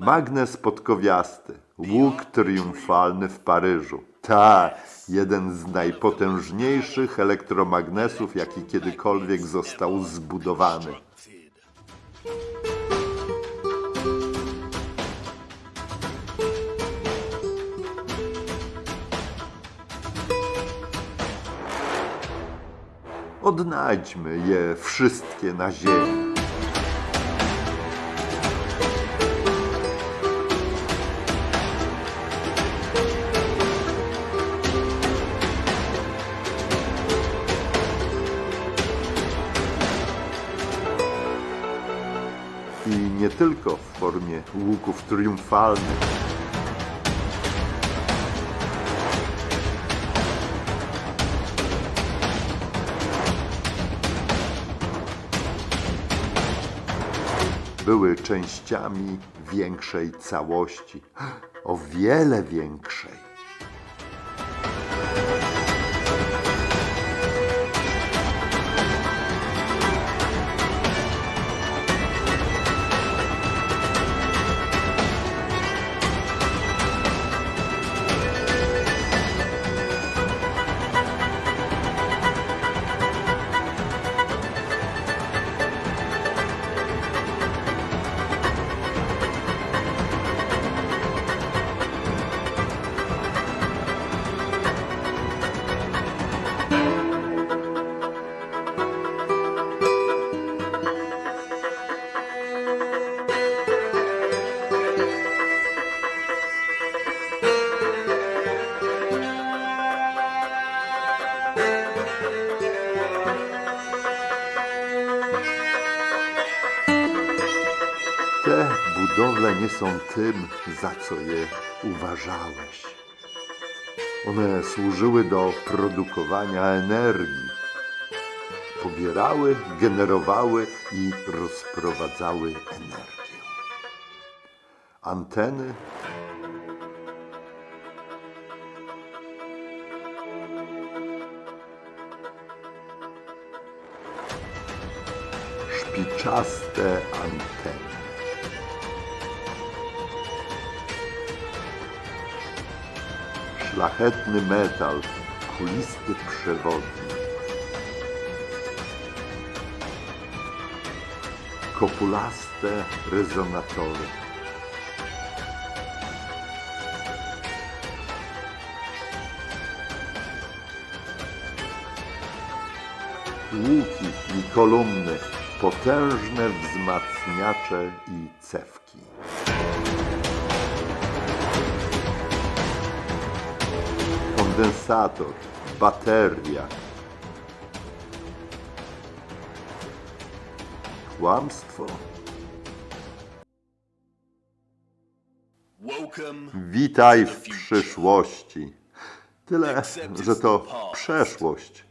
Magnes podkowiasty, łuk triumfalny w Paryżu. Ta, jeden z najpotężniejszych elektromagnesów, jaki kiedykolwiek został zbudowany. Odnajdźmy je wszystkie na ziemi. Tylko w formie łuków triumfalnych. były częściami większej całości, o wiele większej. Są tym, za co je uważałeś. One służyły do produkowania energii. Pobierały, generowały i rozprowadzały energię. Anteny szpiczaste anteny. Szlachetny metal, kulisty przewodnik. Kopulaste rezonatory. Łuki i kolumny, potężne wzmacniacze i cewki. Kondensator, bateria. Kłamstwo. Witaj w przyszłości. Tyle, że to przeszłość.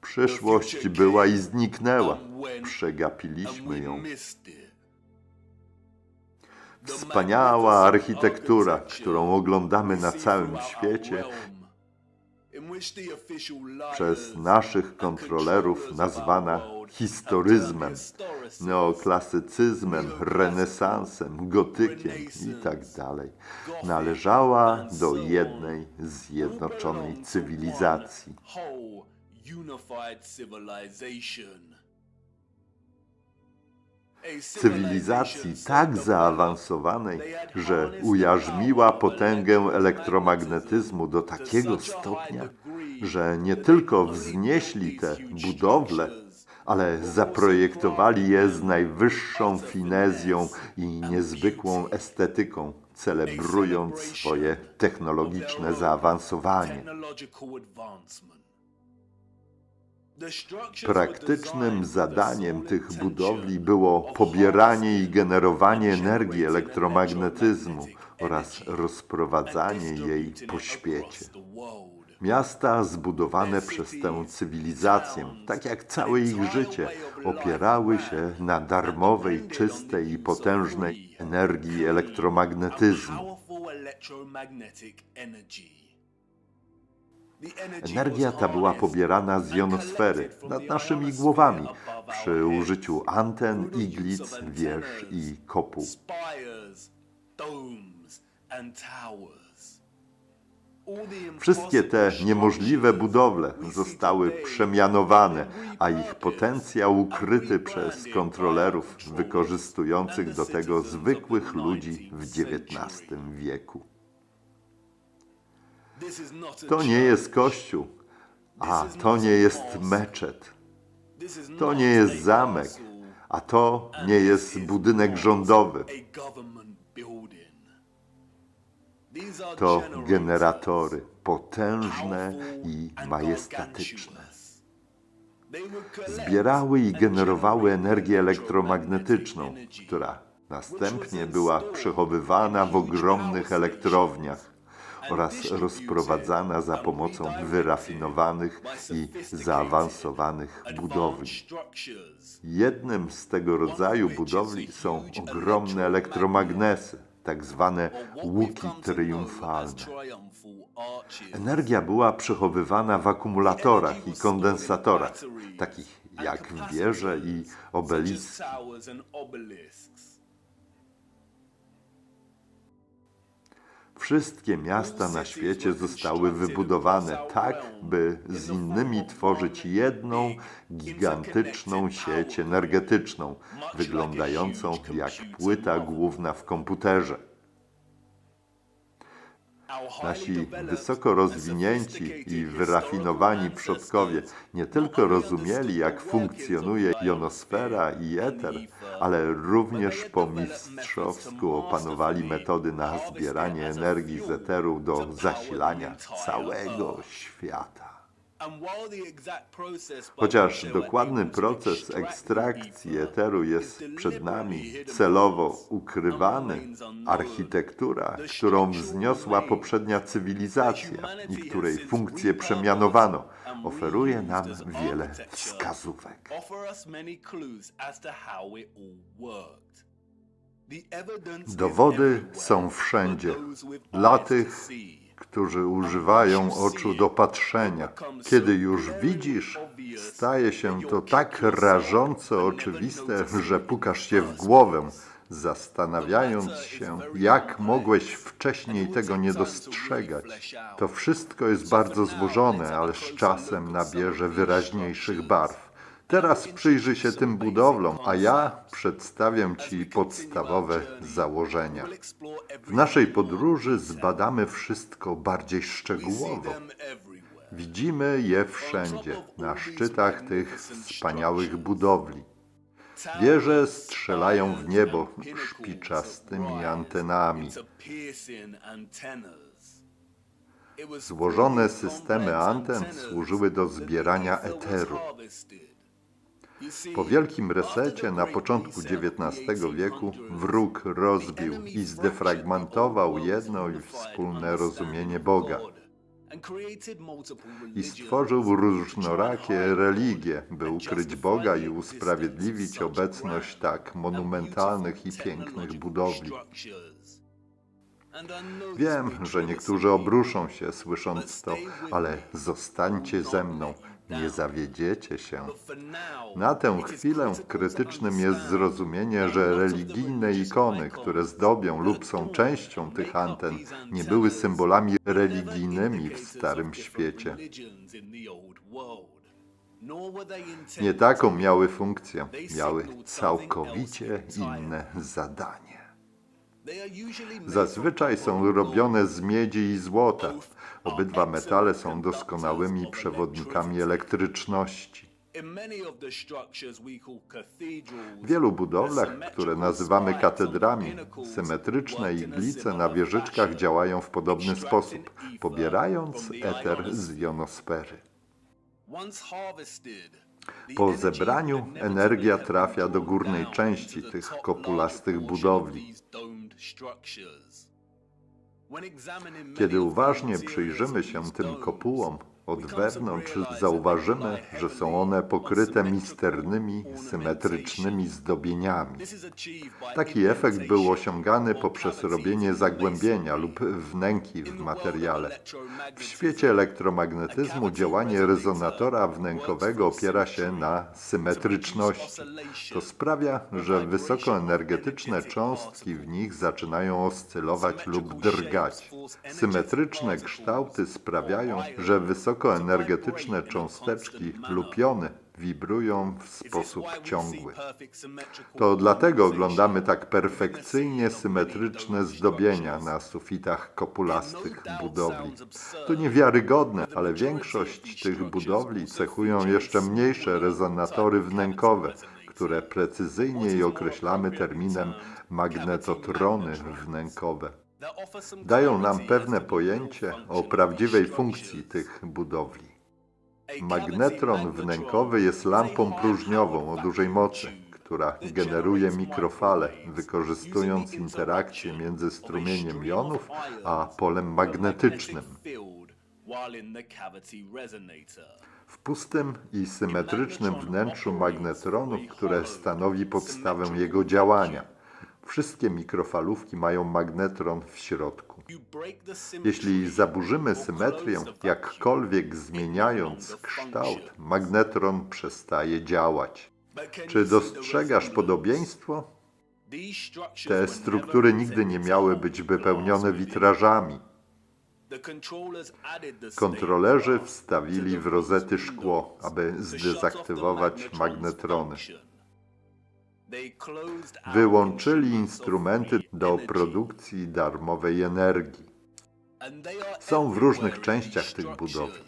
Przyszłość była i zniknęła. Przegapiliśmy ją. Wspaniała architektura, którą oglądamy na całym świecie, przez naszych kontrolerów nazwana historyzmem, neoklasycyzmem, renesansem, gotykiem itd. należała do jednej zjednoczonej cywilizacji. Cywilizacji tak zaawansowanej, że ujarzmiła potęgę elektromagnetyzmu do takiego stopnia, że nie tylko wznieśli te budowle, ale zaprojektowali je z najwyższą finezją i niezwykłą estetyką, celebrując swoje technologiczne zaawansowanie. Praktycznym zadaniem tych budowli było pobieranie i generowanie energii elektromagnetyzmu oraz rozprowadzanie jej po świecie. Miasta zbudowane przez tę cywilizację, tak jak całe ich życie, opierały się na darmowej, czystej i potężnej energii elektromagnetyzmu. Energia ta była pobierana z jonosfery nad naszymi głowami przy użyciu anten, iglic, wież i kopuł. Wszystkie te niemożliwe budowle zostały przemianowane, a ich potencjał ukryty przez kontrolerów wykorzystujących do tego zwykłych ludzi w XIX wieku. To nie jest kościół, a to nie jest meczet. To nie jest zamek, a to nie jest budynek rządowy. To generatory potężne i majestatyczne. Zbierały i generowały energię elektromagnetyczną, która następnie była przechowywana w ogromnych elektrowniach oraz rozprowadzana za pomocą wyrafinowanych i zaawansowanych budowli. Jednym z tego rodzaju budowli są ogromne elektromagnesy, tak zwane łuki triumfalne. Energia była przechowywana w akumulatorach i kondensatorach, takich jak wieże i obeliski. Wszystkie miasta na świecie zostały wybudowane tak, by z innymi tworzyć jedną gigantyczną sieć energetyczną, wyglądającą jak płyta główna w komputerze. Nasi wysoko rozwinięci i wyrafinowani przodkowie nie tylko rozumieli, jak funkcjonuje jonosfera i eter, ale również po mistrzowsku opanowali metody na zbieranie energii z eteru do zasilania całego świata. Chociaż dokładny proces ekstrakcji eteru jest przed nami celowo ukrywany, architektura, którą wzniosła poprzednia cywilizacja i której funkcje przemianowano, oferuje nam wiele wskazówek. Dowody są wszędzie. Dla tych, którzy używają oczu do patrzenia. Kiedy już widzisz, staje się to tak rażąco oczywiste, że pukasz się w głowę, zastanawiając się, jak mogłeś wcześniej tego nie dostrzegać. To wszystko jest bardzo złożone, ale z czasem nabierze wyraźniejszych barw. Teraz przyjrzy się tym budowlom, a ja przedstawię Ci podstawowe założenia. W naszej podróży zbadamy wszystko bardziej szczegółowo. Widzimy je wszędzie, na szczytach tych wspaniałych budowli. Wieże strzelają w niebo szpiczastymi antenami. Złożone systemy anten służyły do zbierania eteru. Po wielkim resecie na początku XIX wieku wróg rozbił i zdefragmentował jedno i wspólne rozumienie Boga i stworzył różnorakie religie, by ukryć Boga i usprawiedliwić obecność tak monumentalnych i pięknych budowli. Wiem, że niektórzy obruszą się słysząc to, ale zostańcie ze mną, nie zawiedziecie się. Na tę chwilę krytycznym jest zrozumienie, że religijne ikony, które zdobią lub są częścią tych anten, nie były symbolami religijnymi w Starym Świecie. Nie taką miały funkcję, miały całkowicie inne zadanie. Zazwyczaj są robione z miedzi i złota. Obydwa metale są doskonałymi przewodnikami elektryczności. W wielu budowlach, które nazywamy katedrami, symetryczne iglice na wieżyczkach działają w podobny sposób, pobierając eter z jonosfery. Po zebraniu energia trafia do górnej części tych kopulastych budowli. Kiedy uważnie przyjrzymy się tym kopułom, od wewnątrz zauważymy, że są one pokryte misternymi, symetrycznymi zdobieniami. Taki efekt był osiągany poprzez robienie zagłębienia lub wnęki w materiale. W świecie elektromagnetyzmu działanie rezonatora wnękowego opiera się na symetryczności. To sprawia, że wysokoenergetyczne cząstki w nich zaczynają oscylować lub drgać. Symetryczne kształty sprawiają, że wysokoenergetyczne cząsteczki lub jony wibrują w sposób ciągły. To dlatego oglądamy tak perfekcyjnie symetryczne zdobienia na sufitach kopulastych budowli. To niewiarygodne, ale większość tych budowli cechują jeszcze mniejsze rezonatory wnękowe, które precyzyjniej określamy terminem magnetotrony wnękowe. Dają nam pewne pojęcie o prawdziwej funkcji tych budowli. Magnetron wnękowy jest lampą próżniową o dużej mocy, która generuje mikrofale, wykorzystując interakcję między strumieniem jonów a polem magnetycznym. W pustym i symetrycznym wnętrzu magnetronu, które stanowi podstawę jego działania. Wszystkie mikrofalówki mają magnetron w środku. Jeśli zaburzymy symetrię, jakkolwiek zmieniając kształt, magnetron przestaje działać. Czy dostrzegasz podobieństwo? Te struktury nigdy nie miały być wypełnione witrażami. Kontrolerzy wstawili w rozety szkło, aby zdezaktywować magnetrony. Wyłączyli instrumenty do produkcji darmowej energii. Są w różnych częściach tych budowli.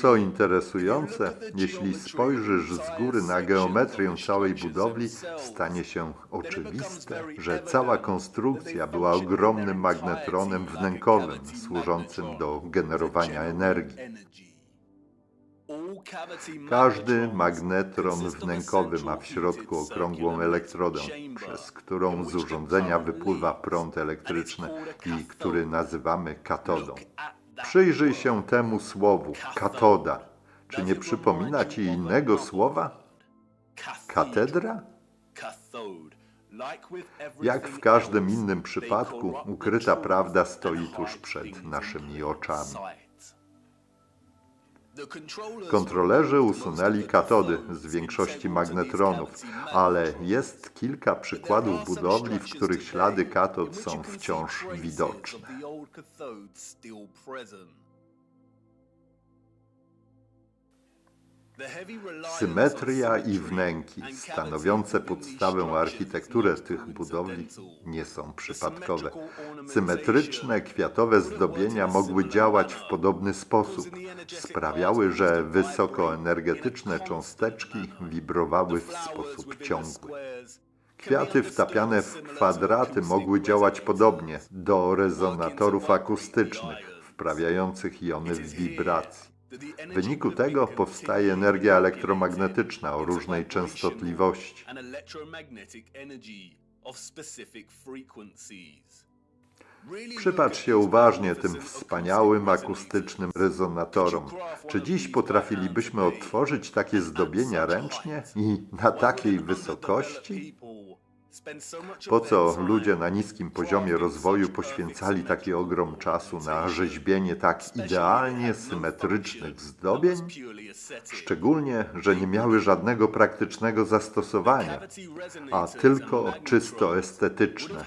Co interesujące, jeśli spojrzysz z góry na geometrię całej budowli, stanie się oczywiste, że cała konstrukcja była ogromnym magnetronem wnękowym służącym do generowania energii. Każdy magnetron wnękowy ma w środku okrągłą elektrodę, przez którą z urządzenia wypływa prąd elektryczny i który nazywamy katodą. Przyjrzyj się temu słowu katoda. Czy nie przypomina ci innego słowa? Katedra? Jak w każdym innym przypadku, ukryta prawda stoi tuż przed naszymi oczami. Kontrolerzy usunęli katody z większości magnetronów, ale jest kilka przykładów budowli, w których ślady katod są wciąż widoczne. Symetria i wnęki stanowiące podstawę architektury tych budowli nie są przypadkowe. Symetryczne kwiatowe zdobienia mogły działać w podobny sposób. Sprawiały, że wysokoenergetyczne cząsteczki wibrowały w sposób ciągły. Kwiaty wtapiane w kwadraty mogły działać podobnie do rezonatorów akustycznych, wprawiających jony w wibracji. W wyniku tego powstaje energia elektromagnetyczna o różnej częstotliwości. Przypatrz się uważnie tym wspaniałym akustycznym rezonatorom. Czy dziś potrafilibyśmy odtworzyć takie zdobienia ręcznie i na takiej wysokości? Po co ludzie na niskim poziomie rozwoju poświęcali taki ogrom czasu na rzeźbienie tak idealnie symetrycznych zdobień? Szczególnie, że nie miały żadnego praktycznego zastosowania, a tylko czysto estetyczne.